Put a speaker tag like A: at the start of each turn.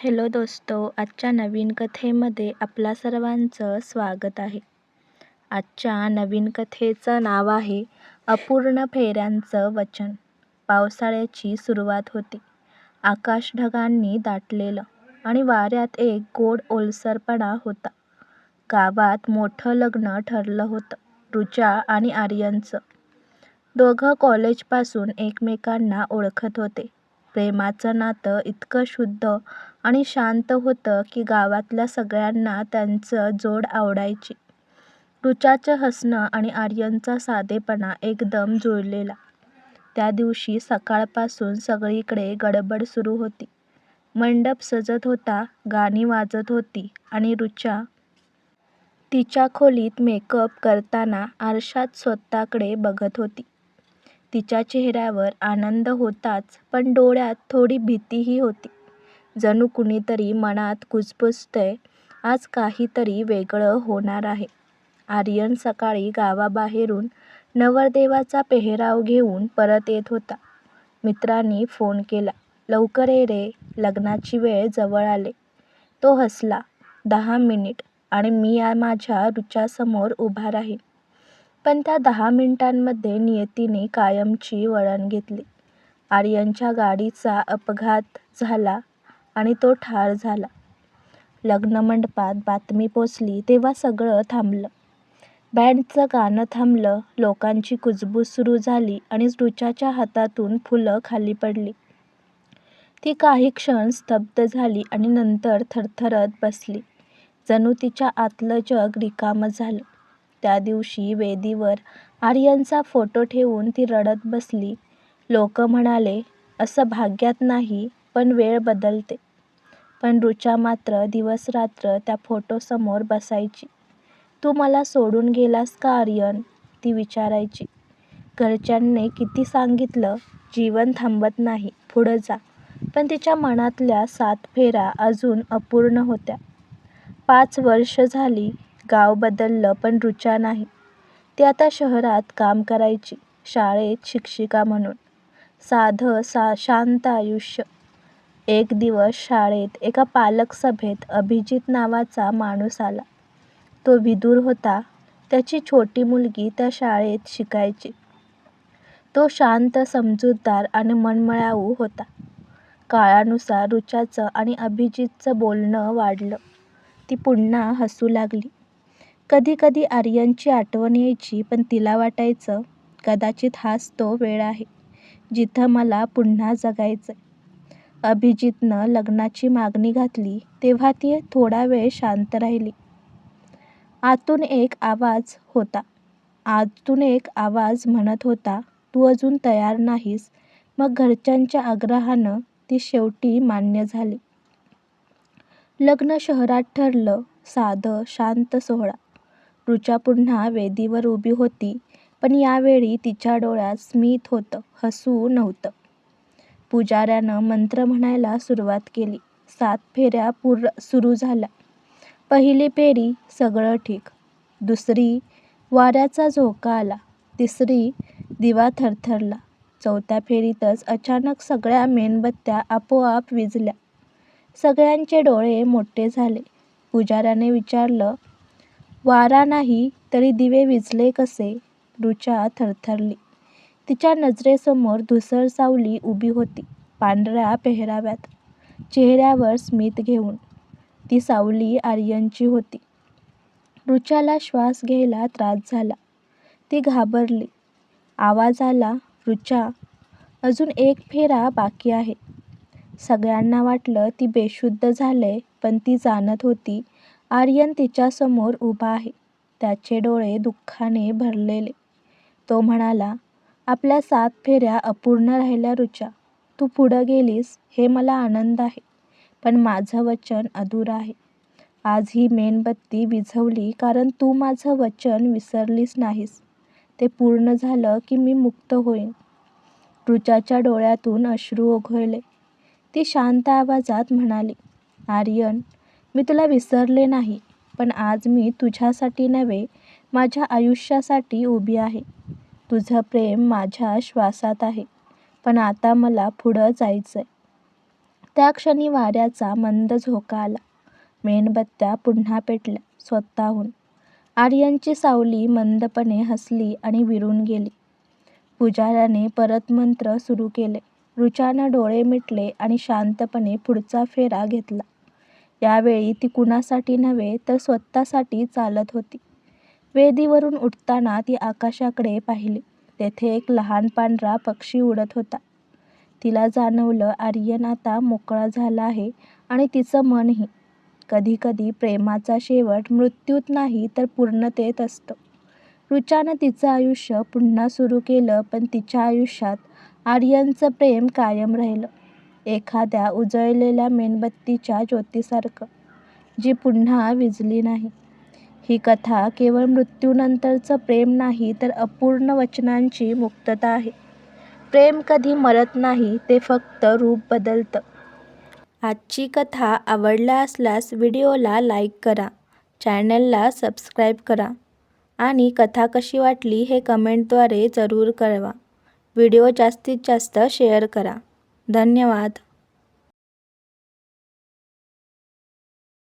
A: Hello दोस्तो आजच्या नवीन कथेमध्ये आपल्या सर्वांचं स्वागत आहे. आजच्या नवीन कथेचं नाव आहे अपूर्ण फेऱ्यांचं वचन. पावसाळ्याची सुरुवात होती. आकाश ढगांनी दाटलेलं आणि वाऱ्यात एक गोड ओलसरपणा होता. गावात मोठं लग्न ठरलं होतं ऋचा आणि आर्यनचं. दोघं कॉलेजपासून एकमेकांना ओळखत होते. प्रेमाचं नातं इतकं शुद्ध आणि शांत होतं की गावातल्या सगळ्यांना त्यांचं जोड आवडायची. ऋचाचं हसणं आणि आर्यनचा साधेपणा एकदम जुळलेला. त्या दिवशी सकाळपासून सगळीकडे गडबड सुरू होती. मंडप सजत होता गाणी वाजत होती आणि ऋचा तिच्या खोलीत मेकअप करताना आरशात स्वतःकडे बघत होती. तिच्या चेहऱ्यावर आनंद होताच पण डोळ्यात थोडी भीतीही होती. जणू कुणीतरी मनात कुजबुजतंय. आज काहीतरी वेगळं होणार आहे. आर्यन सकाळी गावाबाहेरून नवरदेवाचा पेहराव घेऊन परत येत होता. मित्रांनी फोन केला. लवकर ये रे. लग्नाची वेळ जवळ आले. तो हसला. दहा मिनिट आणि मी माझ्या ऋचासमोर उभा राहीन. पण त्या दहा मिनिटांमध्ये नियतीने कायमची वळण घेतली. आर्यनच्या गाडीचा अपघात झाला. आणि तो ठार झाला. लग्नमंडपात बातमी पोचली तेव्हा सगळं थांबलं. बँडचं गाणं थांबलं लोकांची कुजबूज सुरू झाली आणि ऋचाच्या हातातून फुलं खाली पडली. ती काही क्षण स्तब्ध झाली आणि नंतर थरथरत बसली. जणू तिच्या आतलं जग रिकामं झालं. त्या दिवशी वेदीवर आर्यनचा फोटो ठेवून ती रडत बसली. लोक म्हणाले असं भाग्यात नाही पण वेळ बदलते. पण ऋचा मात्र दिवसरात्र त्या फोटोसमोर बसायची. तू मला सोडून गेलास का आर्यन? ती विचारायची. घरच्यांनी किती सांगितलं जीवन थांबत नाही पुढं जा. पण तिच्या मनातल्या सात फेऱ्या अजून अपूर्ण होत्या. पाच वर्ष झाली गाव बदललं पण ऋचा नाही. ती आता शहरात काम करायची शाळेत शिक्षिका म्हणून. साधं सा शांत आयुष्य. एक दिवस शाळेत एका पालक सभेत अभिजित नावाचा माणूस आला. तो विदूर होता. त्याची छोटी मुलगी त्या शाळेत शिकायची. तो शांत समजूतदार आणि मनमळाऊ होता. काळानुसार ऋचाचं आणि अभिजितचं बोलणं वाढलं. ती पुन्हा हसू लागली. कधी कधी आर्यनची आठवण यायची पण तिला वाटायचं कदाचित हाच तो वेळ आहे जिथं मला पुन्हा जगायचंय. अभिजितनं लग्नाची मागणी घातली तेव्हा ती थोडा वेळ शांत राहिली. आतून एक आवाज होता. आतून एक आवाज म्हणत होता तू अजून तयार नाहीस. मग घरच्यांच्या आग्रहानं ती शेवटी मान्य झाली. लग्न शहरात ठरलं साधं शांत सोहळा. ऋचा पुन्हा वेदीवर उभी होती पण यावेळी तिच्या डोळ्यात स्मित होतं हसू नव्हतं. पुजाऱ्यानं मंत्र म्हणायला सुरुवात केली. सात फेऱ्या पूर सुरू झाल्या. पहिली फेरी सगळं ठीक. दुसरी वाऱ्याचा झोका आला. तिसरी दिवा थरथरला. चौथ्या फेरीतच अचानक सगळ्या मेणबत्त्या आपोआप विझल्या सगळ्यांचे डोळे मोठे झाले. पुजाऱ्याने विचारलं वारा नाही तरी दिवे विझले कसे? ऋचा थरथरली. तिच्या नजरेसमोर धुसर सावली उभी होती. पांढऱ्या पेहराव्यात. चेहऱ्यावर स्मित घेऊन. ती सावली आर्यनची होती. ऋचाला श्वास घ्यायला त्रास झाला. ती घाबरली. आवाज आला ऋचा अजून एक फेरा बाकी आहे. सगळ्यांना वाटलं ती बेशुद्ध झालंय पण ती जाणत होती आर्यन तिच्यासमोर उभा आहे. त्याचे डोळे दुःखाने भरलेले. तो म्हणाला आपल्या सात फेऱ्या अपूर्ण राहिल्या ऋचा तू पुढं गेलीस हे मला आनंद आहे. पण माझं वचन अधूर आहे. आज ही मेणबत्ती विझवली कारण तू माझं वचन विसरलीस नाहीस. ते पूर्ण झालं की मी मुक्त होईन. ऋचाच्या डोळ्यातून अश्रू ओघळले. ती शांत आवाजात म्हणाली आर्यन मी तुला विसरले नाही पण आज मी तुझ्यासाठी नव्हे माझ्या आयुष्यासाठी उभी आहे. तुझं प्रेम माझ्या श्वासात आहे पण आता मला पुढं जायचंय त्या क्षणी वाऱ्याचा मंद झोका आला. मेणबत्त्या पुन्हा पेटल्या स्वतःहून. आर्यनची सावली मंदपणे हसली आणि विरून गेली. पुजाऱ्याने परत मंत्र सुरू केले. रुचानं डोळे मिटले आणि शांतपणे पुढचा फेरा घेतला. यावेळी ती कुणासाठी नव्हे तर स्वतःसाठी चालत होती. वेदीवरून उठताना ती आकाशाकडे पाहिली. तेथे एक लहान पांढरा पक्षी उडत होता. तिला जाणवलं आर्यन आता मोकळा झाला आहे आणि तिचं मनही. कधीकधी प्रेमाचा शेवट मृत्यूत नाही तर पूर्णतेत असतो. ऋचानं तिचं आयुष्य पुन्हा सुरू केलं पण तिच्या आयुष्यात आर्यनचं प्रेम कायम राहिलं. एखाद्या उजळलेल्या मेणबत्तीच्या ज्योतीसारखं, जी पुन्हा विझली नाही. ही कथा केवळ मृत्यूनंतरचं प्रेम नाही तर अपूर्ण वचनांची मुक्तता आहे. प्रेम कधी मरत नाही ते फक्त रूप बदलतं. आजची कथा आवडला असल्यास व्हिडिओला लाईक करा, चॅनलला सबस्क्राईब करा आणि कथा कशी वाटली हे कमेंटद्वारे जरूर कळवा. व्हिडिओ जास्तीत जास्त शेअर करा. धन्यवाद.